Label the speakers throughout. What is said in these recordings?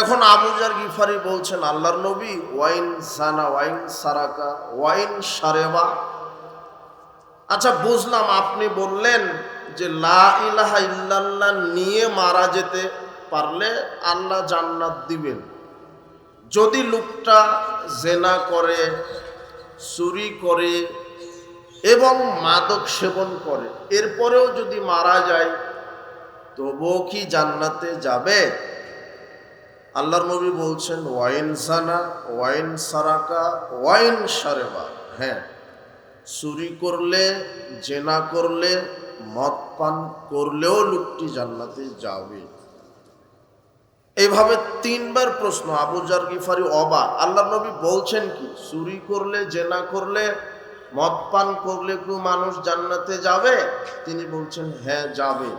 Speaker 1: এখন আবুজার গিফারি বলছেন, আল্লাহর নবী, ওয়াইন সানা, ওয়াইন সারাকা, ওয়াইন সারেবা। আচ্ছা বুঝলাম, আপনি বললেন যে লা ইলাহা ইল্লাল্লাহ নিয়ে মারা যেতে পারলে আল্লাহ জান্নাত দিবেন। যদি লোকটা জেনা করে, চুরি করে এবং মাদক সেবন করে, এরপরেও যদি মারা যায়, তবুও কি জান্নাতে যাবে? আল্লাহর নবী বলছেন, ওয়াইন সানা ওয়াইন সারাকা, ওয়াইন সারেবা। হ্যাঁ চুরি করলে, জেনা করলে, মদ পান করলেও লোকটি জান্নাতে যাবে। এইভাবে তিনবার প্রশ্ন আবুজার গিফারি অবাক। আল্লাহ নবী বলছেন কি? চুরি করলে, জেনা করলে, মদ পান করলে কি মানুষ জান্নাতে যাবে? তিনি বলছেন হ্যাঁ যাবে।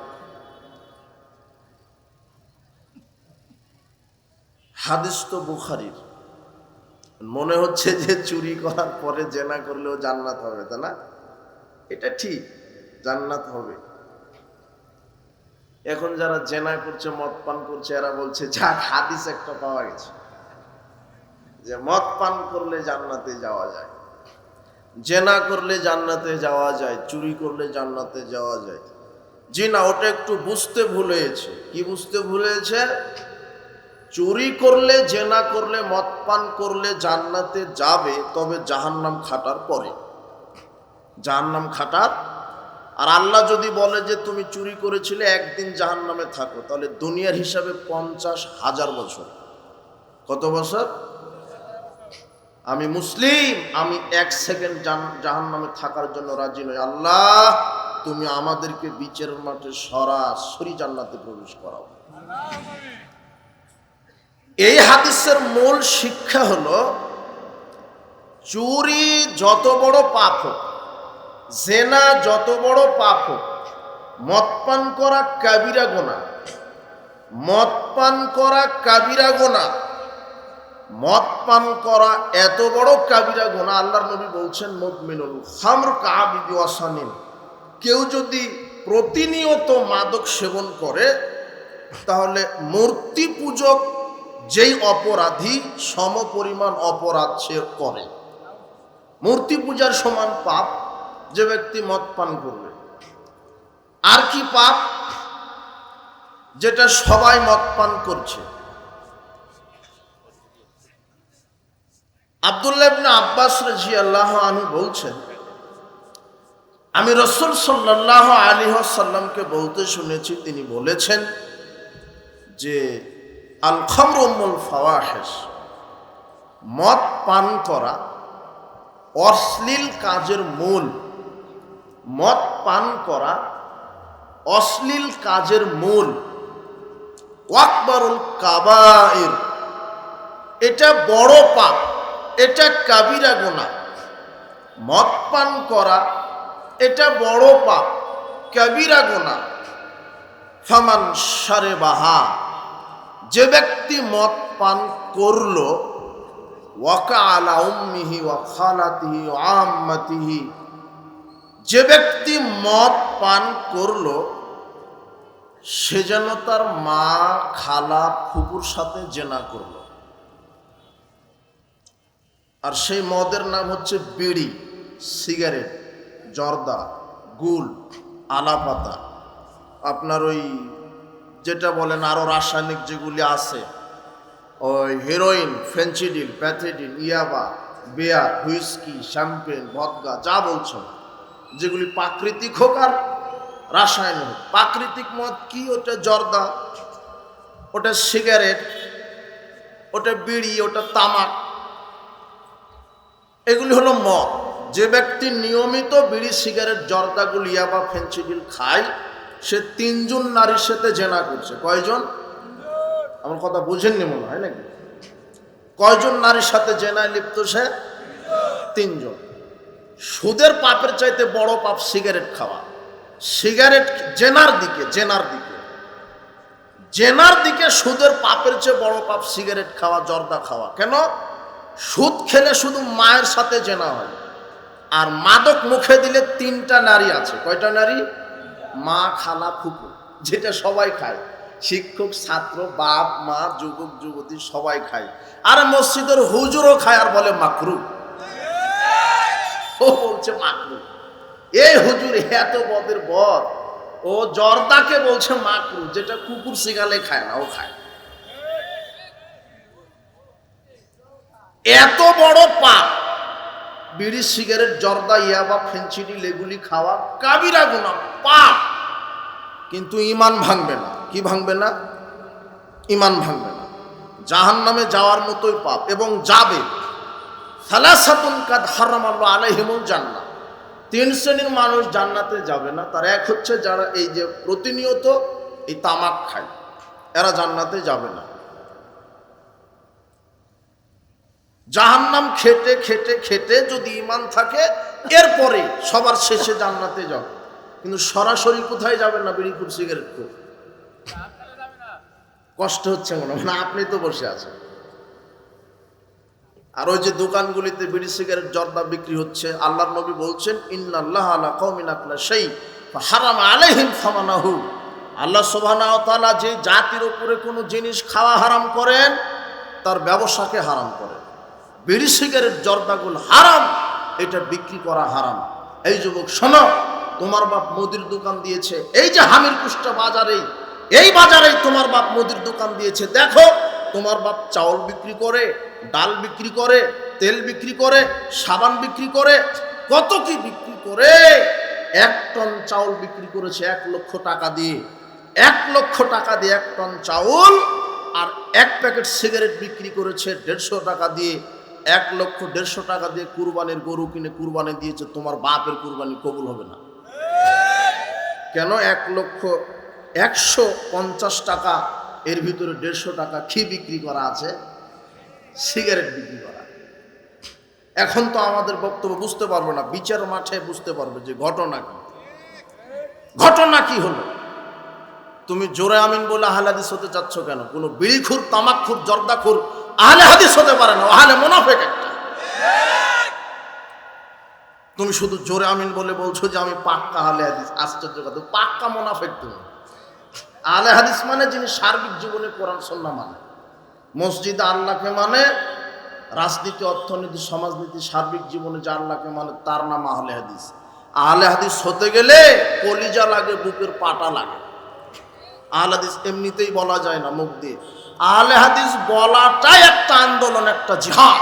Speaker 1: হাদিস তো বুখারির। মনে হচ্ছে যে চুরি করার পরে জেনা করলেও জান্নাত হবে, তাই না? এটা ঠিক, জান্নাত হবে। এখন যারা জেনা করছে, মদ পান করছে, এরা বলছে, যাক, হাদিস একটা পাওয়া গেছে। যে মদ পান করলে জান্নাতে যাওয়া যায়, জেনা করলে জান্নাতে যাওয়া যায়, চুরি করলে জান্নাতে যাওয়া যায়। জি না, ওটা একটু বুঝতে ভুল হয়েছে। কি বুঝতে ভুল হয়েছে? চুরি করলে, জেনা করলে মদ পান করলে জান্নাতে যাবে, তবে জাহান্নাম খাটার পরে। জাহান্নাম খাটার? আর আল্লাহ যদি বলে যে তুমি চুরি করেছিলে, একদিন জাহান্নামে থাকো, তাহলে দুনিয়ার হিসাবে পঞ্চাশ হাজার বছর। কত বছর? আমি মুসলিম, আমি এক সেকেন্ড জাহান নামে থাকার জন্য রাজি নই। আল্লাহ, তুমি আমাদেরকে বিচের মাঠে সরাসরি জান্নাতে প্রবেশ করাও। এই হাদিসের মূল শিক্ষা হল, চুরি যত বড় পাপ হোক, জেনা যত বড় পাপ হোক, মদ পান করা কাবিরা গোনা, মদ পান করা কাবিরা গোনা, মদ পান করা এত বড় কাবিরা গোনা, আল্লাহর নবী বলছেন মুদমিনুল খামর কাবিদি কেউ যদি প্রতিনিয়ত মাদক সেবন করে, তাহলে মূর্তি পূজক যেই অপরাধী সম পরিমাণ অপরাধ সে করে। মূর্তি পূজার সমান পাপ যে ব্যক্তি মদ পান করবে। আর কি পাপ? যেটা সবাই মদ পান করছে। আবদুল্লাহ ইবনে আব্বাস রাজি আল্লাহ আনহু বলছেন, আমি রসুল সাল্লাহ আলী সাল্লামকে বলতে শুনেছি, তিনি বলেছেন যে আল খমরুল ফাওয়াহেস মদ পান করা অশ্লীল কাজের মূল। মদ পান করা অশ্লীল কাজের মূল। ওয়াকবারুল কাবায়ের এটা বড় পাপ, এটা কাবিরা গোনা মদ পান করা, এটা বড় পাপ, কাবিরা গোনা ফামান সারে বাহা যে ব্যক্তি মদ পান করল ওয়াকা আলা উম্মিহি যে ব্যক্তি মদ পান করল, সে যেন তার মা, খালা ফুপুর সাথে জেনা করল। আর সেই মদের নাম হচ্ছে বিড়ি, সিগারেট, জর্দা, গুল আলাপাতা আপনার ওই যেটা বলেন আরও রাসায়নিক যেগুলি আছে, ওই হিরোইন ফেন্সিডিল প্যাথিডিল ইয়াবা বেয়ার হুইস্কি শ্যাম্পেন ভদগা যা বলছেন যেগুলি প্রাকৃতিক হোক আর রাসায়নিক হোক। প্রাকৃতিক মদ কি? ওটা জর্দা, ওটা সিগারেট, ওটা বিড়ি, ওটা তামাক, এগুলি হলো মদ। যে ব্যক্তি নিয়মিত বিড়ি, সিগারেট, জর্দাগুলি, ইয়াবা ফেন্সিডিল খায় সে তিনজন নারীর সাথে জেনা করছে। কয়জন? আমার কথা বুঝেননি মনে হয় নাকি? কয়জন নারীর সাথে জেনায় লিপ্ত সে? তিনজন। সুদের পাপের চাইতে বড় পাপ সিগারেট খাওয়া। সিগারেট জেনার দিকে জেনার দিকে। জেনার দিকে সুদের পাপের চেয়ে বড় পাপ সিগারেট খাওয়া, জর্দা খাওয়া। কেন? সুদ খেলে শুধু মায়ের সাথে জেনা হয়। আর মাদক মুখে দিলে তিনটা নারী আছে। কয়টা নারী? মা খালা ফুপু, যেটা সবাই খায়। শিক্ষক, ছাত্র, বাপ, মা, যুবক, যুবতী সবাই খায়। আর মসজিদের হুজুরও খায় আর বলে মাকরু। ও বলছে মাকরু। এই হুজুর এত বদের বদ ও জর্দাকে বলছে মাকরু, যেটা কুকুর শিগালে খায় না, ও খায়। এত বড় পাপ। বিড়ি সিগারেট জর্দা ইয়াবা ফেঞ্চিডি লেগুলি খাওয়া কাবিরা গুণা পাপ। কিন্তু ইমান ভাঙবে না। কি ভাঙবে না? ইমান ভাঙবে না। জাহান নামে যাওয়ার মতোই পাপ এবং যাবে। সালাসাতুন কাদ হারামাল্লাহ আলাইহিমুল জান্নাত তিন শ্রেণির মানুষ জান্নাতে যাবে না। তার এক হচ্ছে যারা এই যে প্রতিনিয়ত এই তামাক খায় এরা জান্নাতে যাবে না। জাহান্নাম খেটে খেটে খেটে যদি ইমান থাকে, এরপরে সবার শেষে জান্নাতে যাও। কিন্তু সরাসরি কোথায় যাবেন না বিড়ি খুব সিগারেট খুব কষ্ট হচ্ছে মনে হয়। না, আপনি তো বসে আছেন। আর ওই যে দোকানগুলিতে বিড়ি সিগারেট জর্দা বিক্রি হচ্ছে আল্লাহ নবী বলছেন, ইন্নাল্লাহ আলা কওমিন আকলা সেই হারাম আলাইহিম ফামানাহু আল্লাহ ওয়া যে জাতির উপরে কোনো জিনিস খাওয়া হারাম করেন, তার ব্যবসাকে হারাম করেন। বিড়ি সিগারেট, জর্দাগুল হারাম, এটা বিক্রি করা হারাম। এই যুবক, শোনো, তোমার বাপ মুদির দোকান দিয়েছে। এই যে হামির কুষ্টা বাজারেই এই বাজারেই তোমার বাপ মুদির দোকান দিয়েছে। দেখো, তোমার বাপ চাউল বিক্রি করে, ডাল বিক্রি করে, তেল বিক্রি করে, সাবান বিক্রি করে, কত কি বিক্রি করে? এক টন চাউল বিক্রি করেছে এক লক্ষ টাকা দিয়ে। এক লক্ষ টাকা দিয়ে এক টন চাউল আর এক প্যাকেট সিগারেট বিক্রি করেছে দেড়শো টাকা দিয়ে। এক লক্ষ দেড়শো টাকা দিয়ে কুরবানির গরু কিনে কুরবানি দিয়েছে, তোমার বাপের কুরবানি কবুল হবে না। কেন এক লক্ষ একশো পঞ্চাশ টাকা এর ভিতরে দেড়শো টাকা কি বিক্রি করা আছে? সিগারেট বিক্রি করা। এখন তো আমাদের বক্তব্য বুঝতে পারব না, বিচার মাঠে বুঝতে পারবে যে ঘটনা কি। ঘটনা কি হলো? তুমি জোরে আমিন বলে হালাদিস হতে চাচ্ছ কেন? কোনো বিড়িখুর, তামাকখুর, জর্দাখুর আহলে হাদিস হতে পারে না, আহলে মোনাফেক একটা। তুমি শুধু জোরে আমিন বলে বলছো যে আমি পাক্কা আহলে হাদিস, আশ্চর্য কথা পাক্কা মোনাফেক তুমি। আহলে হাদিস মানে যিনি সার্বিক জীবনে কোরআন সন্না মানে। মসজিদে আল্লাহকে মানে রাজনীতি, অর্থনীতি, সমাজনীতি, সার্বিক জীবনে যে আল্লাহকে মানে তার নাম আহলে হাদিস। আহলে হাদিস হতে গেলে কলিজা লাগে, বুকের পাটা লাগে। আহলে হাদিস এমনিতেই বলা যায় না, মুখ দিয়ে। আহলে হাদিস বলাটাই একটা আন্দোলন, একটা জিহাদ।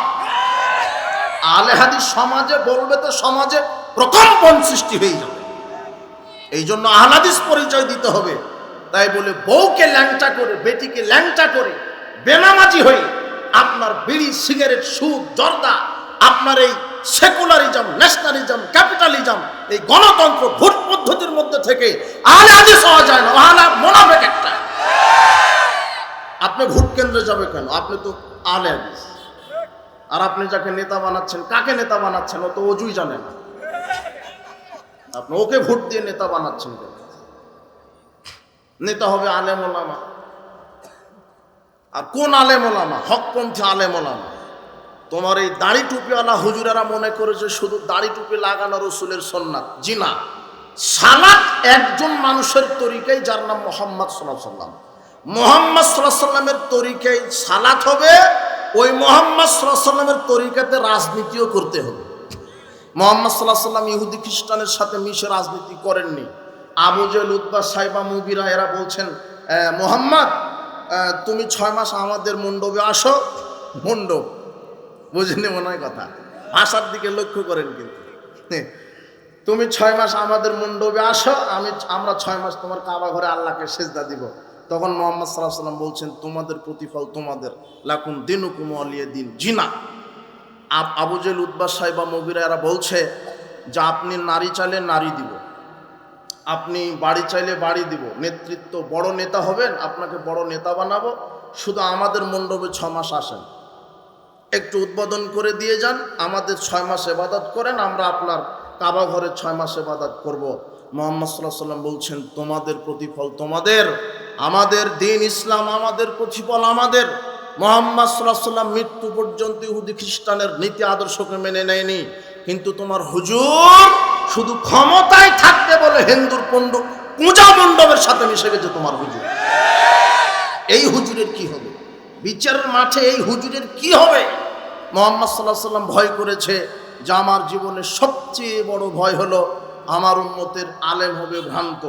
Speaker 1: আহলে হাদিস সমাজে বলবে তো সমাজে প্রকম্পন সৃষ্টি হয়ে যাবে। এই জন্য আহলাদিস পরিচয় দিতে হবে। তাই বলে বউকে ল্যাংটা করে, বেটিকে ল্যাংটা করে, বেনামাজি হয়ে আপনার বিড়ি, সিগারেট, সুদ, জর্দা, আপনার এই সেকুলারিজম, ন্যাশনালিজম, ক্যাপিটালিজম, এই গণতন্ত্র ভোট পদ্ধতির মধ্যে থেকে আহলে হাদিস হওয়া যায় না। আহলা মোনাফেক একটা। আপনি ভোট কেন্দ্রে যাবে কেন? আপনি তো হাদিস আর আপনি যাকে নেতা বানাচ্ছেন, কাকে নেতা বানাচ্ছেন, ও তো অজুই জানে না। আপনি ওকে ভোট দিয়ে নেতা বানাচ্ছেন কেন? নেতা হবে আলেম ওলামা। আর কোন আলেম ওলামা? হকপন্থী আলেম ওলামা। তোমার এই দাড়ি টুপিওয়ালা হুজুরেরা মনে করেছে শুধু দাড়ি টুপি লাগানো রসুলের সন্ন্যাত। জিনা। সালাত একজন মানুষের তরিকাই যার নাম মোহাম্মদ সাল্লাহ সাল্লাম মোহাম্মদ সাল্লামের তরিকায় সালাত হবে ওই মোহাম্মদ সাল্লামের তরিকাতে রাজনীতিও করতে হবে। মোহাম্মদ সাল্লাহ সাল্লাম ইহুদি খ্রিস্টানের সাথে মিশে রাজনীতি করেননি। আবু জেল উদ্বা সাইবা মুবিরা এরা বলছেন "আহ, মোহাম্মদ তুমি ছয় মাস আমাদের মণ্ডপে আসো। মণ্ডপ বুঝেনি মনে হয় কথা? ভাষার দিকে লক্ষ্য করেন কিন্তু। তুমি ছয় মাস আমাদের মণ্ডপে আসো আমি আমরা ছয় মাস তোমার কাবা ঘরে আল্লাহকে সেজদা দিব। তখন মোহাম্মদ সাল্লাহ সাল্লাম বলছেন, তোমাদের প্রতিফল তোমাদের। লাকুন দিন কুমিয়ে দিন। জিনা। আব আবুজেল উদ্বাস সাহেবা মবিরা এরা বলছে যে, আপনি নারী চাইলে নারী দিব। আপনি বাড়ি চাইলে বাড়ি দিব। নেতৃত্ব বড় নেতা হবেন, আপনাকে বড় নেতা বানাবো। শুধু আমাদের মণ্ডপে ছ মাস আসেন। একটু উদ্বোধন করে দিয়ে যান। আমাদের ছয় মাস এবাদত করেন। আমরা আপনার কাবা ঘরে ছয় মাস এবাদত করব। মোহাম্মদ সাল্লাহ সাল্লাম বলছেন, তোমাদের প্রতিফল তোমাদের। আমাদের দিন ইসলাম আমাদের প্রতিফল আমাদের। মোহাম্মদ সাল্লাম মৃত্যু পর্যন্ত ইহুদি খ্রিস্টানের নীতি আদর্শকে মেনে নেয়নি। কিন্তু তোমার হুজুর শুধু ক্ষমতায় থাকতে বলে হিন্দুর পণ্ড পূজা মণ্ডপের সাথে মিশে গেছে তোমার হুজুর। এই হুজুরের কি হবে? বিচারের মাঠে এই হুজুরের কি হবে? মোহাম্মদ সাল্লাহ সাল্লাম ভয় করেছে যে আমার জীবনের সবচেয়ে বড় ভয় হলো আমার উম্মতের আলেম হবে ভ্রান্ত।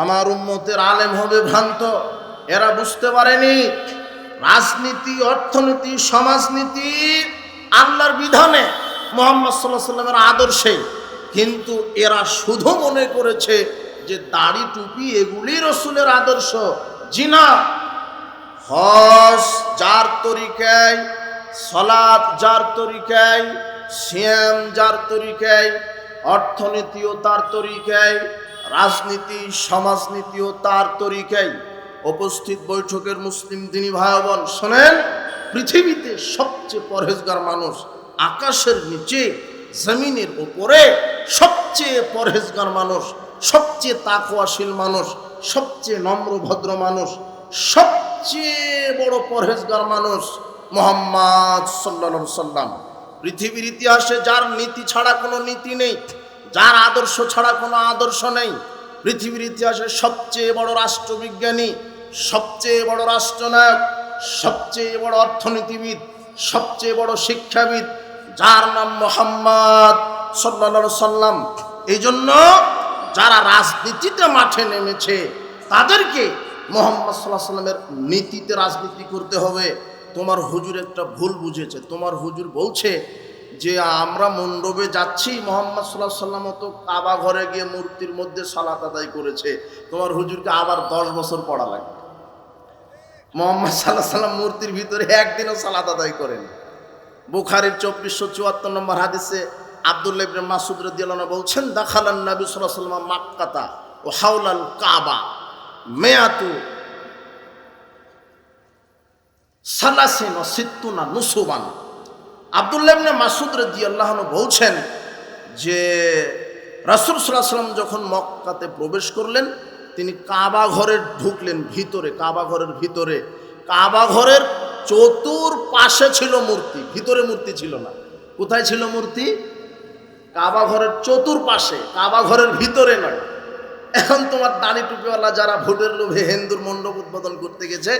Speaker 1: আমার উম্মতের আলেম হবে ভ্রান্ত। এরা বুঝতে পারেনি, রাজনীতি, অর্থনীতি, সমাজনীতি আল্লাহর বিধানে মোহাম্মদ সাল্লাহ সাল্লামের আদর্শে। কিন্তু এরা শুধু মনে করেছে যে দাড়ি টুপি এগুলি রসুলের আদর্শ। জিনা হস যার তরিকায় সলাৎ যার তরিকায় শ্যাম যার তরিকায়, অর্থনীতিও তার তরিকায় রাজনীতি, সমাজনীতি ও তার তরিকায় উপস্থিত বৈঠকের মুসলিম দিনী ভাই বোন শোনেন, পৃথিবীতে সবচেয়ে পরহেজগার মানুষ আকাশের নিচে, জমিনের উপরে সবচেয়ে পরহেজগার মানুষ, সবচেয়ে তাকওয়াশীল মানুষ, সবচেয়ে নম্র ভদ্র মানুষ, সবচেয়ে বড় পরহেজগার মানুষ মোহাম্মদ সাল্লা সাল্লাম পৃথিবীর ইতিহাসে যার নীতি ছাড়া কোনো নীতি নেই যার আদর্শ ছাড়া কোনো আদর্শ নেই। পৃথিবীর ইতিহাসে সবচেয়ে বড় রাষ্ট্রবিজ্ঞানী, সবচেয়ে বড় রাষ্ট্রনায়ক, সবচেয়ে বড় অর্থনীতিবিদ, সবচেয়ে বড় শিক্ষাবিদ, যার নাম মোহাম্মদ সাল্লা সাল্লাম এই জন্য যারা রাজনীতিতে মাঠে নেমেছে, তাদেরকে মোহাম্মদ সাল্লাহ সাল্লামের নীতিতে রাজনীতি করতে হবে। তোমার হুজুর একটা ভুল বুঝেছে, তোমার হুজুর বলছে যে আমরা মণ্ডপে যাচ্ছি, মোহাম্মদ সাল্লাহ সাল্লাম তো কাবা ঘরে গিয়ে মূর্তির মধ্যে সালাত আদায় করেছে। তোমার হুজুরকে আবার দশ বছর পড়া লাগবে। মোহাম্মদ সাল্লাহ সাল্লাম মূর্তির ভিতরে একদিনও সালাত আদায় করেন। বুখারির চব্বিশশো চুয়াত্তর নম্বর হাদিসে আবদুল্লাহ ইবনে মাসুদ রাদিয়াল্লাহু বলছেন, দাখালান নবী সাল্লাল্লাহু আলাইহি ওয়াসাল্লাম মাক্কাতা ও হাওলাল কাবা মেয়াতু সালাসিন ও সিত্তুনা নুসুবান। আবদুল্লাহ মাসুদ রাদিয়াল্লাহু আনহু বলছেন যে রাসূল সাল্লাল্লাহু আলাইহি ওয়াসাল্লাম যখন মক্কাতে প্রবেশ করলেন, তিনি কাবা ঘরে ঢুকলেন ভিতরে, কাবা ঘরের ভিতরে। কাবা ঘরের চতুর পাশে ছিল মূর্তি, ভিতরে মূর্তি ছিল না। কোথায় ছিল মূর্তি? কাবা ঘরের চতুর পাশে কাবা ঘরের ভিতরে নয়। এখন তোমার দাড়ি টুপিওয়ালা যারা ভোটের লোভে হিন্দুর মণ্ডপ উদ্বোধন করতে গেছে,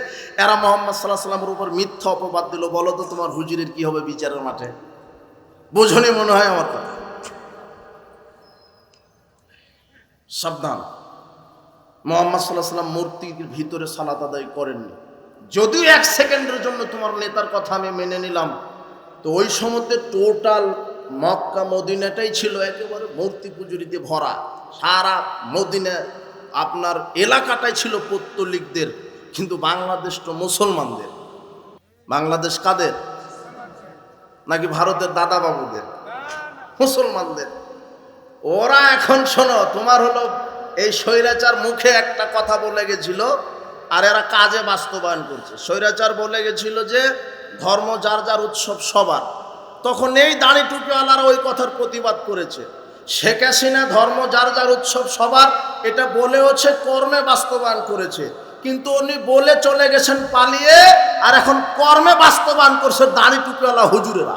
Speaker 1: এরা মোহাম্মদ সাল্লাহ সাল্লামের উপর মিথ্যা অপবাদ দিল। বলো তো তোমার হুজুরের কি হবে বিচারের মাঠে? বোঝনি মনে হয় আমার কথা? সাবধান। মোহাম্মদ সাল্লাহ সাল্লাম মূর্তির ভিতরে সালাত আদায় করেননি। যদিও এক সেকেন্ডের জন্য তোমার নেতার কথা আমি মেনে নিলাম, তো ওই সময়তে টোটাল মক্কা মদিনাটাই ছিল একেবারে মূর্তি পুজুরিতে ভরা। সারা মদিনা আপনার এলাকাটাই ছিল পত্তলিকদের, কিন্তু বাংলাদেশ তো মুসলমানদের। বাংলাদেশ কাদের? নাকি ভারতের দাদা বাবুদের মুসলমানদের। ওরা এখন শোনো, তোমার হলো এই স্বৈরাচার মুখে একটা কথা বলে গেছিল, আর এরা কাজে বাস্তবায়ন করছে। স্বৈরাচার বলে গেছিল যে ধর্ম যার যার উৎসব সবার। তখন এই দাড়ি টুপিওয়ালারা ওই কথার প্রতিবাদ করেছে। শেখ হাসিনা ধর্ম, যার যার উৎসব, সবার এটা বলেওছে কর্মে বাস্তবায়ন করেছে। কিন্তু উনি বলে চলে গেছেন পালিয়ে, আর এখন কর্মে বাস্তবায়ন করছে দাড়ি টুপিওয়ালা হুজুরেরা।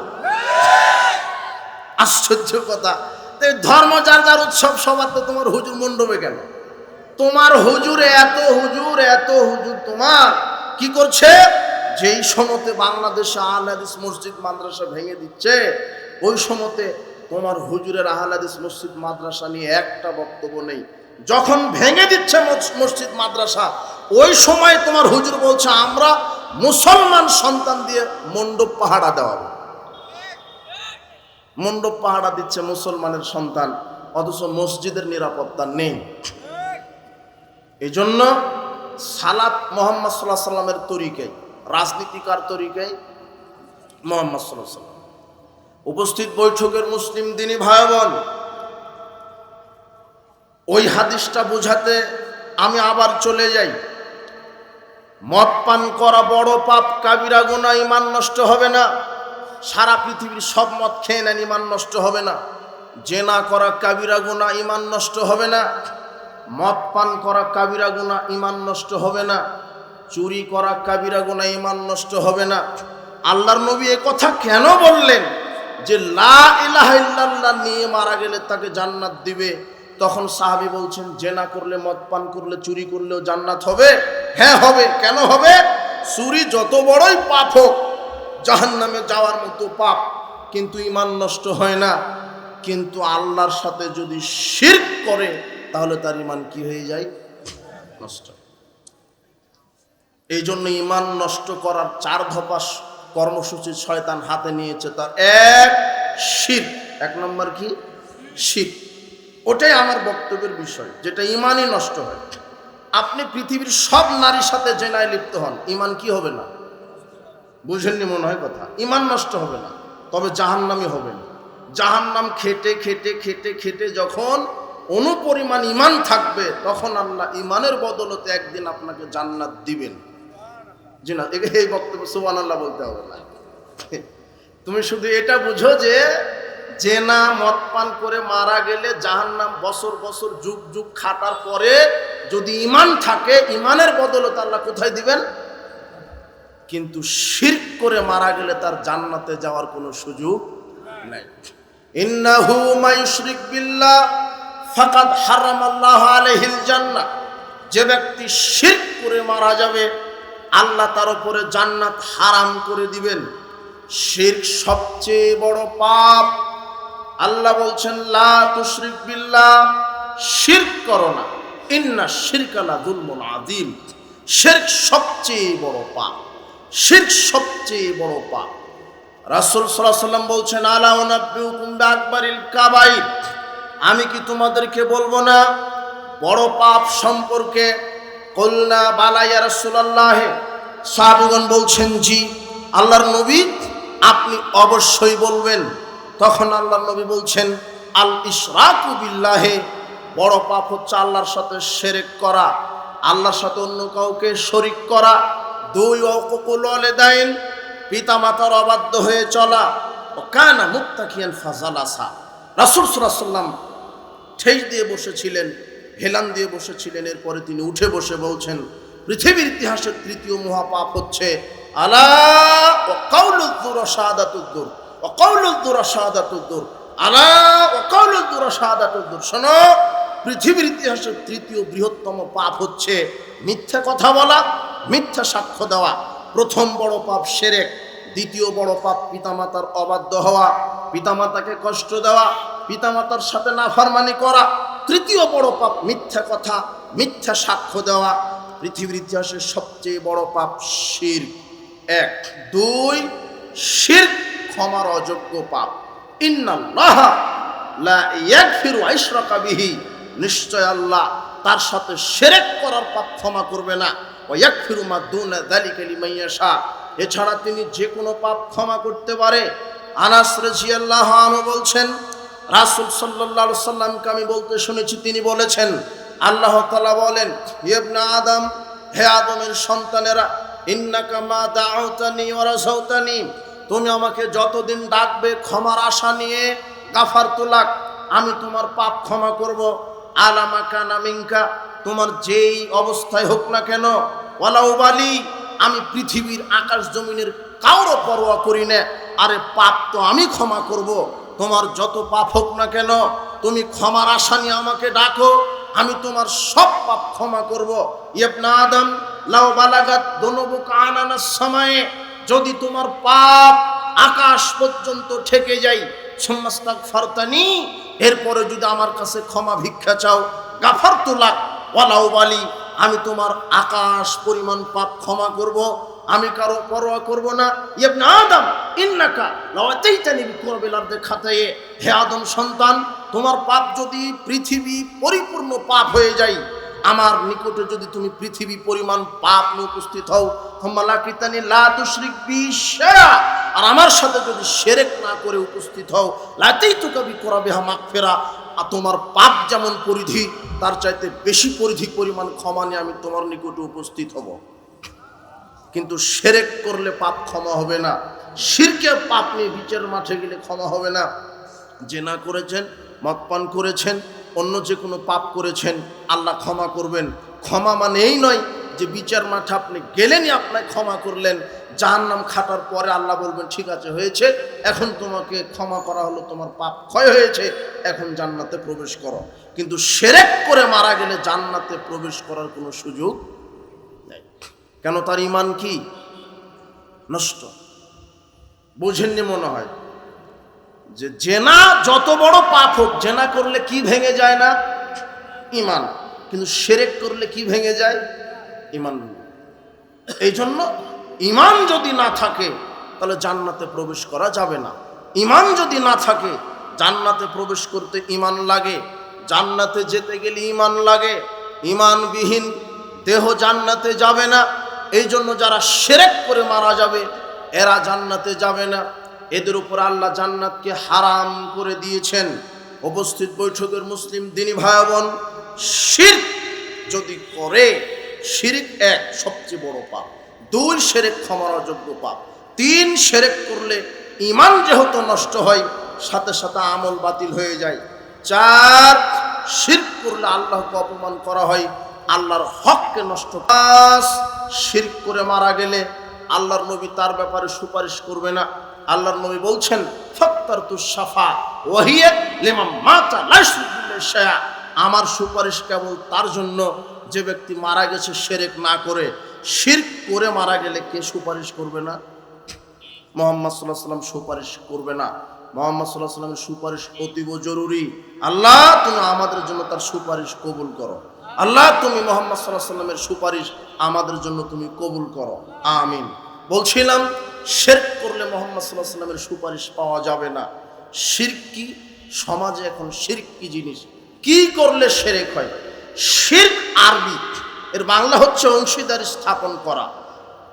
Speaker 1: আশ্চর্য কথা। ধর্ম, যার যার উৎসব, সবার তো তোমার হুজুর মণ্ডপে কেন? তোমার হুজুর এত হুজুর এত হুজুর তোমার। কি করছে? যেই সময়তে বাংলাদেশে আহলাদিস মসজিদ মাদ্রাসা ভেঙে দিচ্ছে, ওই সময়তে তোমার হুজুরের আহলাদিস মসজিদ মাদ্রাসা নিয়ে একটা বক্তব্য নেই। যখন ভেঙে দিচ্ছে মসজিদ মাদ্রাসা, ওই সময় তোমার হুজুর বলছে, আমরা মুসলমান সন্তান দিয়ে মণ্ডপ পাহাড়া দেওয়াবো। মণ্ডপ পাহাড়া দিচ্ছে মুসলমানের সন্তান, অথচ মসজিদের নিরাপত্তা নেই। এই জন্য সালাত মোহাম্মদ সাল্লাহ সাল্লামের তরিকায় রাজনীতিকার তরিকায় মোহাম্মদ সাল্লাহ সাল্লাম উপস্থিত বৈঠকের মুসলিম দিনী ভাই ওই হাদিসটা বোঝাতে আমি আবার চলে যাই। মদ পান করা বড় পাপ, কাবিরা গুণা ইমান নষ্ট হবে না। সারা পৃথিবীর সব মদ খেয়ে নেন ইমান নষ্ট হবে না। জেনা করা, কাবিরা গুণা ইমান নষ্ট হবে না। মদ পান করা, কাবিরা গুণা ইমান নষ্ট হবে না। চুরি করা কাবিরা গোনা ইমান নষ্ট হবে না। আল্লাহর নবী এ কথা কেন বললেন? যে লা নিয়ে মারা গেলে তাকে জান্নাত দিবে। তখন সাহাবি বলছেন, জেনা করলে মদ পান করলে চুরি করলেও জান্নাত হবে? হ্যাঁ হবে। কেন হবে? চুরি যত বড়ই পাপ হোক জাহান নামে যাওয়ার মতো পাপ কিন্তু ইমান নষ্ট হয় না। কিন্তু আল্লাহর সাথে যদি শির করে, তাহলে তার ইমান কি হয়ে যায়? নষ্ট। এই জন্য ইমান নষ্ট করার চার ধপাস কর্মসূচি শয়তান হাতে নিয়েছে তার। এক, শির। এক নম্বর কি? শির। ওটাই আমার বক্তব্যের বিষয়, যেটা ইমানই নষ্ট হয়। আপনি পৃথিবীর সব নারীর সাথে জেনায় লিপ্ত হন ইমান কি হবে না? বুঝেননি মনে হয় কথা? ইমান নষ্ট হবে না, তবে জাহান্নামি হবে না। জাহান্নাম খেটে খেটে খেটে খেটে যখন অনুপরিমাণ ইমান থাকবে, তখন আল্লাহ ইমানের বদলতে একদিন আপনাকে জান্নাত দিবেন। জি না, এই বক্তব্য সুবান আল্লাহ বলতে হবে না। তুমি শুধু এটা বুঝো যে জেনা মদ পান করে মারা গেলে জাহান্নাম বছর বছর যুগ যুগ খাটার পরে যদি ইমান থাকে ইমানের বদলতে আল্লাহ কোথায় দিবেন? কিন্তু শিরক করে মারা গেলে তার জান্নাতে যাওয়ার কোনো সুযোগ নাই। বিল্লাহ, ফাকাদ হারামাল্লাহু আলাইহিল জান্নাহ। যে ব্যক্তি শিরক করে মারা যাবে আল্লাহ তার উপরে জান্নাত হারাম করে দিবেন। শিরক সবচেয়ে বড় পাপ। আল্লাহ বলছেন, লা তুশরিক বিল্লাহ, শিরক করো না। ইন্না শিরকালা দুলমুন আদিম শিরক সবচেয়ে বড় পাপ। শিরক সবচেয়ে বড় পাপ। রাসূল সাল্লাম বলছেন, আলা উনাব্বিউকুম বিআকবারিল কাবাইর। আমি কি তোমাদেরকে বলব না? বড় পাপ সম্পর্কে কল্লা বালাইয়া রাসূলুল্লাহ। সাহাবীগণ বলছেন, জি, আল্লাহর নবী আপনি অবশ্যই বলবেন। তখন আল্লাহর নবী বলছেন আল ইশরাকু বিল্লাহে। বড় পাপ হচ্ছে আল্লাহর সাথে সেরেক করা, আল্লাহর সাথে অন্য কাউকে শরিক করা। দুই অকুকুল দাইন পিতা মাতার অবাধ্য হয়ে চলা। ও কানা মুক্তাকিয়ান ফাজালাসা। রাসুল সাল্লাম ঠেস দিয়ে বসেছিলেন। হেলান দিয়ে বসেছিলেন, এরপরে তিনি উঠে বসে বলছেন, পৃথিবীর ইতিহাসের তৃতীয় মহাপাপ হচ্ছে, আলা আলা শোনো, পৃথিবীর ইতিহাসের তৃতীয় বৃহত্তম পাপ হচ্ছে মিথ্যা কথা বলা, মিথ্যা সাক্ষ্য দেওয়া। প্রথম বড় পাপ সেরেক দ্বিতীয় বড় পাপ পিতামাতার অবাধ্য হওয়া, পিতামাতাকে কষ্ট দেওয়া, পিতামাতার সাথে নাফারমানি করা, তৃতীয় বড় পাপ মিথ্যা কথা, মিথ্যা সাক্ষ্য দেওয়া, পৃথিবীর ইতিহাসের সবচেয়ে বড় পাপ শির এক, দুই শির ক্ষমার অযোগ্য পাপ। বিহি। নিশ্চয় আল্লাহ তার সাথে শিরক করার পাপ ক্ষমা করবে না। ওয়া ইয়াগফিরু মা দুনা যালিকা লিমান ইয়াশা। এছাড়া তিনি যে কোনো পাপ ক্ষমা করতে পারে। আনাস রাদিয়াল্লাহু আনহু বলছেন, রাসূল আলাইহি সাল্লামকে আমি বলতে শুনেছি, তিনি বলেছেন, আল্লাহ তাআলা বলেন ইবনা আদম, হে আদমের সন্তানেরা, ইন্নাকা মা দাউতানি ওয়া রাসাউতানি তুমি আমাকে যতদিন ডাকবে ক্ষমার আশা নিয়ে, গাফার তুলাক আমি তোমার পাপ ক্ষমা করব। আলামা কানা মিঙ্কা তোমার যেই অবস্থায় হোক না কেন ওয়ালাউবালি আমি পৃথিবীর আকাশ জমিনের কারও পরোয়া করি না। আরে পাপ তো আমি ক্ষমা করব। তোমার যত পাপ হোক না কেন, তুমি ক্ষমার আশা নিয়ে আমাকে ডাকো। আমি তোমার সব পাপ ক্ষমা করব। ইবনা আদম, লাউ বালাগাত দনবুক আনানাস সময়ে, যদি তোমার পাপ আকাশ পর্যন্ত ঠেকে যাই সম্মাস্তাক ফারতানি এরপরে যদি আমার কাছে ক্ষমা ভিক্ষা চাও গাফার তুলাক ওয়ালাউ বালি আমি তোমার আকাশ পরিমাণ পাপ ক্ষমা করব, আমি কারও পরোয়া করব না ইবনে আদম, ইন্নাকা লাওয়াতাইতানি বিকুরবিল খাতায়ে, হে আদম সন্তান, তোমার পাপ যদি পৃথিবী পরিপূর্ণ পাপ হয়ে যায়, আমার নিকটে যদি তুমি পৃথিবী পরিমাণ পাপ নিয়ে উপস্থিত হও হম্মালাকৃতানি লা তুশরিক বি শাইআ। আর আমার সাথে যদি সেরেক না করে উপস্থিত হও লাতেই তো কবি করা বেহা মাগফিরা আর তোমার পাপ যেমন পরিধি, তার চাইতে বেশি পরিধি পরিমাণ ক্ষমা নিয়ে আমি তোমার নিকটে উপস্থিত হব। কিন্তু সেরেক করলে পাপ ক্ষমা হবে না। শিরকে পাপ নিয়ে বিচারের মাঠে গেলে ক্ষমা হবে না। জেনা করেছেন মদ পান করেছেন, অন্য যে কোনো পাপ করেছেন, আল্লাহ ক্ষমা করবেন। ক্ষমা মানে এই নয় যে বিচার মাঠে আপনি গেলেনই আপনাকে ক্ষমা করলেন, জাহান্নাম খাটার পরে আল্লাহ বলবেন, ঠিক আছে, হয়েছে। এখন তোমাকে ক্ষমা করা হলো, তোমার পাপ ক্ষয় হয়েছে। এখন জান্নাতে প্রবেশ করো। কিন্তু সেরেক করে মারা গেলে জান্নাতে প্রবেশ করার কোনো সুযোগ নেই। কেন তার ইমান কি? নষ্ট। বোঝেননি মনে হয়। যে জেনা যত বড় পাপ হোক, জেনা করলে কি ভেঙে যায় না? ইমান কিন্তু সেরেক করলে কি ভেঙে যায়? ইমান এই জন্য ইমান যদি না থাকে, তাহলে জান্নাতে প্রবেশ করা যাবে না। ইমান যদি না থাকে, জান্নাতে প্রবেশ করতে ইমান লাগে। জান্নাতে যেতে গেলে ইমান লাগে। ইমানবিহীন দেহ জান্নাতে যাবে না। এই জন্য যারা সেরেক করে মারা যাবে, এরা জান্নাতে যাবে না। এদের উপর আল্লাহ জান্নাতকে হারাম করে দিয়েছেন। উপস্থিত বৈঠকের মুসলিম দিনী ভাই বোন শির যদি করে শিরিক এক সবচেয়ে বড় পাপ। দুই সেরেক ক্ষমার অযোগ্য পাপ। তিন সেরেক করলে ইমান যেহেতু নষ্ট হয়, সাথে সাথে আমল বাতিল হয়ে যায়। চার শির করলে আল্লাহকে অপমান করা হয়, আল্লাহর হককে নষ্ট পাঁচ শির করে মারা গেলে আল্লাহর নবী তার ব্যাপারে সুপারিশ করবে না। আল্লাহর নবী বলছেন ফক্তার তু সাফা ওহিয়ে আমার সুপারিশ কেবল তার জন্য যে ব্যক্তি মারা গেছে সেরেক না করে শির করে মারা গেলে কে সুপারিশ করবে না? মোহাম্মদ সাল্লাহ সাল্লাম সুপারিশ করবে না। মোহাম্মদ সাল্লাহ সাল্লামের সুপারিশ অতীব জরুরি। আল্লাহ, তুমি আমাদের জন্য তার সুপারিশ কবুল করো। আল্লাহ, তুমি মোহাম্মদ সাল্লাহ সাল্লামের সুপারিশ আমাদের জন্য তুমি কবুল করো। আমিন। বলছিলাম, শেরক করলে মোহাম্মদ সাল্লাহ সাল্লামের সুপারিশ পাওয়া যাবে না। শিরক সমাজে এখন শিরক কি জিনিস? কি করলে সেরেক হয়? শিরক আরবি। এর বাংলা হচ্ছে অংশীদার স্থাপন করা।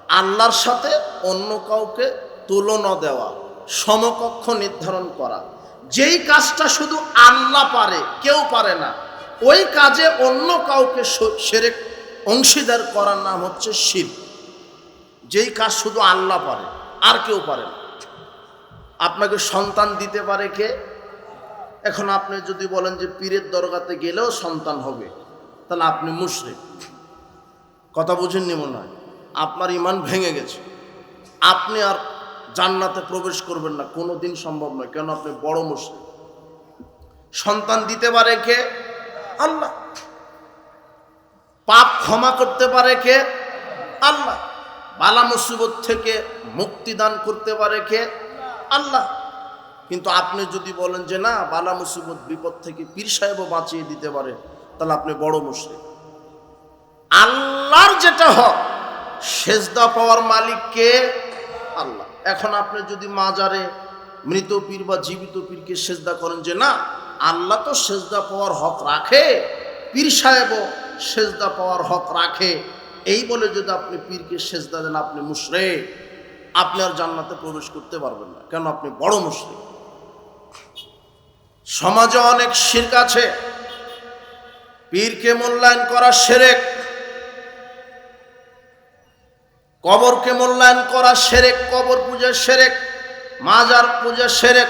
Speaker 1: আল্লাহর সাথে অন্য কাউকে তুলনা দেওয়া, সমকক্ষ নির্ধারণ করা। যেই কাজটা শুধু আল্লাহ পারে, কেউ পারে না। ওই কাজে অন্য কাউকে সেরেক অংশীদার করার নাম হচ্ছে শির। যেই কাজ শুধু আল্লাহ পারে, আর কেউ পারে না। আপনাকে সন্তান দিতে পারে কে? এখন আপনি যদি বলেন যে পীরের দরগাতে গেলেও সন্তান হবে। তাহলে আপনি মুশরিক। কথা বুঝেননি মনে হয়? আপনার ইমান ভেঙে গেছে। আপনি আর জান্নাতে প্রবেশ করবেন না কোনো দিন সম্ভব নয়, কেন আপনি বড় মুসলিম সন্তান দিতে পারে কে? আল্লাহ। পাপ ক্ষমা করতে পারে কে? আল্লাহ। বালা মুসিবত থেকে মুক্তি দান করতে পারে কে? আল্লাহ। কিন্তু আপনি যদি বলেন যে না, বালা মুসিবত বিপদ থেকে পীর সাহেবও বাঁচিয়ে দিতে পারে তাহলে আপনি বড় মুসলিম আল্লাহর যেটা হক, সেজদা পাওয়ার মালিক কে আল্লাহ। এখন আপনি যদি মাজারে মৃত পীর বা জীবিত পীরকে সেজদা করেন যে না, আল্লাহ তো সেজদা পাওয়ার হক রাখে, পীর সাহেবও সেজদা পাওয়ার হক রাখে। এই বলে যদি আপনি পীরকে সেজদা দেন, আপনি মুশরে আপনি আর জান্নাতে প্রবেশ করতে পারবেন না, কেন? আপনি বড় মুসলিম সমাজে অনেক শির্ক আছে পীরকে মূল্যায়ন করা সেরেক। কবরকে মূল্যায়ন করা সেরেক, কবর পূজা সেরেক, মাজার পূজা সেরেক,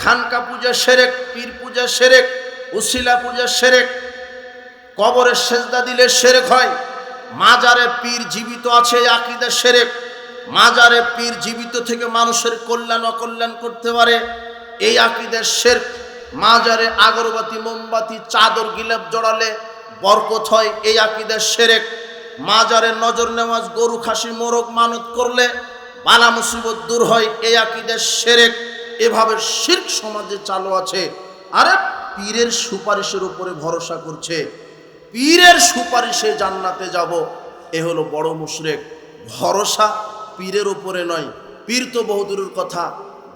Speaker 1: খানকা পূজা সেরেক, পীর পূজা সেরেক, উসিলা পূজা সেরেক কবরের সেজদা দিলে সেরেক হয়, মাজারে পীর জীবিত আছে আকিদা সেরেক, মাজারে পীর জীবিত থেকে মানুষের কল্যাণ, অকল্যাণ করতে পারে, এই আকিদের শেরক মাজারে আগরবাতি, মোমবাতি, চাদর, গিলাপ জড়ালে বরকত হয়, এই আকিদের সেরেক। মাজারে নজর নেওয়াজ, গরু খাসি, মোরগ মানত করলে বালা মুসিবত দূর হয়, এই আকিদের সেরেক। এভাবে শির্ক সমাজে চালু আছে। আরে পীরের সুপারিশের উপরে ভরসা করছে। পীরের সুপারিশে জান্নাতে যাব, এ হলো বড় মুশরেক। ভরসা পীরের উপরে নয়, পীর তো বহুদূরের কথা।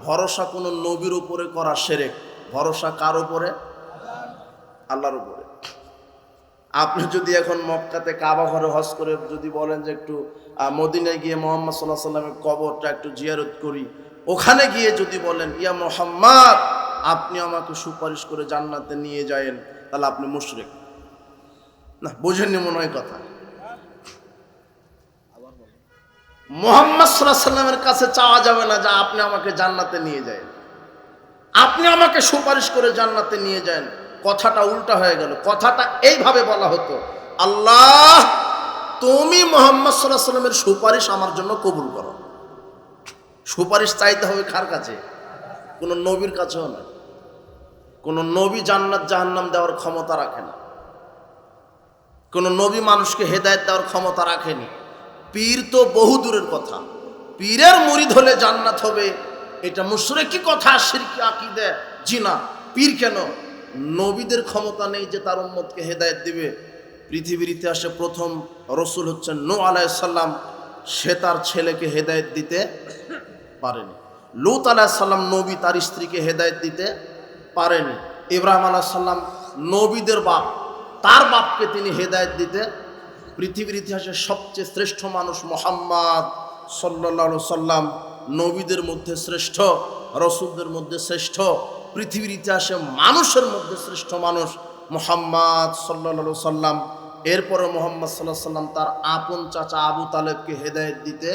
Speaker 1: ভরসা কোনো নবীর উপরে করা সেরেক। ভরসা কার উপরে? আল্লাহর উপরে। আপনি যদি এখন মক্কাতে কাবা ঘরে হজ করে যদি বলেন যে একটু মদিনায় গিয়ে মোহাম্মদ সাল্লাহ সাল্লামের কবরটা একটু জিয়ারত করি, ওখানে গিয়ে যদি বলেন, ইয়া মোহাম্মদ, আপনি আমাকে সুপারিশ করে জান্নাতে নিয়ে যায়েন, তাহলে আপনি মুশরিক। না, বুঝেননি মনে হয় কথা? মোহাম্মদ সাল্লাহ সাল্লামের কাছে চাওয়া যাবে না যে আপনি আমাকে জান্নাতে নিয়ে যায় আপনি আমাকে সুপারিশ করে জান্নাতে নিয়ে যান। কথাটা উল্টা হয়ে গেল। কথাটা এইভাবে বলা হতো, আল্লাহ, তুমি মোহাম্মদ সাল্লাহ সাল্লামের সুপারিশ আমার জন্য কবুল করো। সুপারিশ চাইতে হবে কার কাছে? কোনো নবীর কাছেও না। কোনো নবী জান্নাত জাহান্নাম দেওয়ার ক্ষমতা রাখে না। কোনো নবী মানুষকে হেদায়েত দেওয়ার ক্ষমতা রাখেনি। পীর তো বহু দূরের কথা। পীরের মুরিদ হলে জান্নাত হবে। এটা মুশরিকি কথা? শিরকি, আকিদে জি না পীর কেন? নবীদের ক্ষমতা নেই যে তার উম্মতকে হেদায়েত দিবে। পৃথিবীর ইতিহাসে প্রথম রসুল হচ্ছেন নো আলাইসাল্লাম সে তার ছেলেকে হেদায়েত দিতে পারেনি। লুত আলাহিসাল্লাম নবী তার স্ত্রীকে হেদায়েত দিতে পারেনি। ইব্রাহিম আলাহিসাল্লাম নবীদের বাপ। তার বাপকে তিনি হেদায়েত দিতে পৃথিবীর ইতিহাসে সবচেয়ে শ্রেষ্ঠ মানুষ মোহাম্মদ সাল্লা সাল্লাম। নবীদের মধ্যে শ্রেষ্ঠ, রসুলদের মধ্যে শ্রেষ্ঠ, পৃথিবীর ইতিহাসে মানুষের মধ্যে শ্রেষ্ঠ মানুষ মোহাম্মদ সাল্লা সাল্লাম এরপরে মোহাম্মদ সাল্লাহ সাল্লাম তার আপন চাচা আবু তালেবকে হেদায়েত দিতে,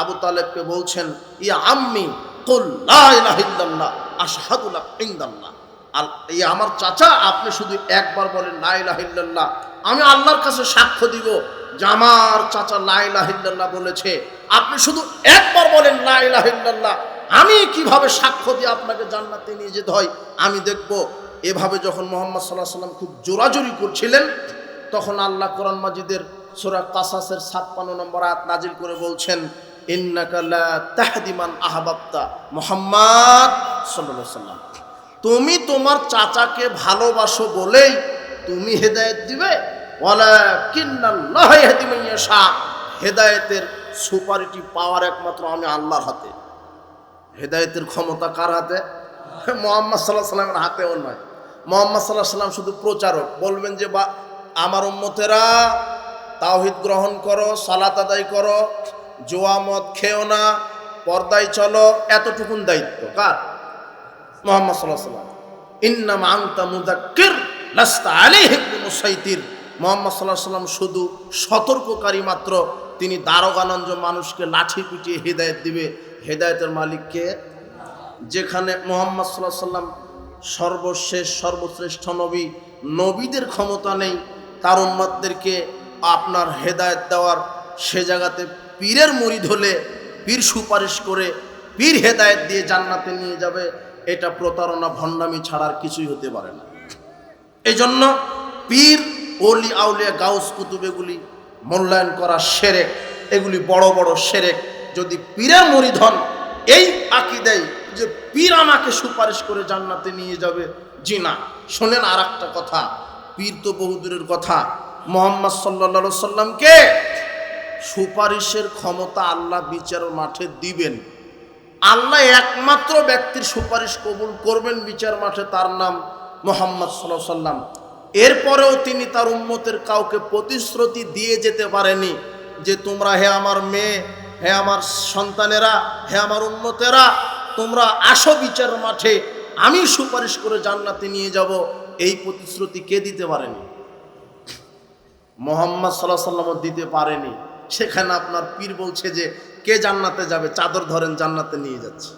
Speaker 1: আবু তালেবকে বলছেন, ইয়া আম্মি আমার চাচা, আপনি শুধু একবার বলেন, লা ইলাহা আমি আল্লাহর কাছে সাক্ষ্য দিব যে আমার চাচা লা ইলাহা বলেছে, আপনি শুধু একবার বলেন লা ইলাহা ইল্লাল্লাহ, আমি কীভাবে সাক্ষ্য দিয়ে আপনাকে জান্নাতে নিয়ে যেতে হয়? আমি দেখব, এভাবে যখন মোহাম্মদ সাল্লাহ সাল্লাম খুব জোরাজুরি করছিলেন, তখন আল্লাহ কোরআন মাজিদের সূরা কাসাসের ছাপ্পান্ন নম্বর আয়াত নাজিল করে বলছেন, ইন্নাকা লা তাহদিমান আহবাবতা মুহাম্মদ আলাইহি সাল্লাম। তুমি তোমার চাচাকে ভালোবাসো বলেই তুমি হেদায়েত দিবে? হেদায়েতের সুপারিটি পাওয়ার একমাত্র আমি আল্লাহর হাতে। হেদায়েতের ক্ষমতা কার হাতে? মোহাম্মদ সাল্লাহ সাল্লামের হাতেও নয়। মোহাম্মদ সাল্লাহ সাল্লাম শুধু প্রচারক। বলবেন যে, বা, আমার উম্মতেরা তাওহিদ গ্রহণ করো, সালাত আদায় করো, জোয়া মদ খেও না, পর্দায় চলো, এতটুকুন দায়িত্ব। কার? মোহাম্মদ সাল্লাহ সাল্লাম ইন্নাম আংতা মুদাক্কির লাস্তা আলাইহিম বিমুসাইতির মোহাম্মদ সাল্লাহ সাল্লাম শুধু সতর্ককারী মাত্র, তিনি দারোগানঞ্জ মানুষকে লাঠি পিটিয়ে হেদায়েত দিবে। হেদায়েতের মালিককে যেখানে মোহাম্মদ সাল্লাহ সাল্লাম সর্বশেষ, সর্বশ্রেষ্ঠ নবী, নবীদের ক্ষমতা নেই, তার উম্মাদদেরকে আপনার হেদায়েত দেওয়ার, সে জায়গাতে পীরের মরিদ হলে পীর সুপারিশ করে পীর হেদায়েত দিয়ে জান্নাতে নিয়ে যাবে, এটা প্রতারণা, ভণ্ডামি ছাড়ার কিছুই হতে পারে না। এই জন্য পীর অলি আউলিয়া গাউস কুতুব এগুলি মূল্যায়ন করা সেরেক, এগুলি বড় বড় সেরেক। যদি পীরের মরিধন এই আঁকি দেয় যে পীর আমাকে সুপারিশ করে জান্নাতে নিয়ে যাবে, জি না। শোনেন আর একটা কথা, পীর তো বহুদূরের কথা। মোহাম্মদ সাল্লা সাল্লামকে সুপারিশের ক্ষমতা আল্লাহ বিচার মাঠে দিবেন। আল্লাহ একমাত্র ব্যক্তির সুপারিশ কবুল করবেন বিচার মাঠে, তার নাম মোহাম্মদ সাল্লাহ সাল্লাম এরপরেও তিনি তার উম্মতের কাউকে প্রতিশ্রুতি দিয়ে যেতে পারেনি যে তোমরা হে আমার মেয়ে, হে আমার সন্তানেরা, হে আমার উন্মতেরা তোমরা আসো বিচার মাঠে, আমি সুপারিশ করে জান্নাতে নিয়ে যাব। এই প্রতিশ্রুতি কে দিতে পারেনি? মোহাম্মদ সাল্লাহ সাল্লামও দিতে পারেনি। সেখানে আপনার পীর বলছে যে, কে জান্নাতে যাবে? চাদর ধরেন, জান্নাতে নিয়ে যাচ্ছে।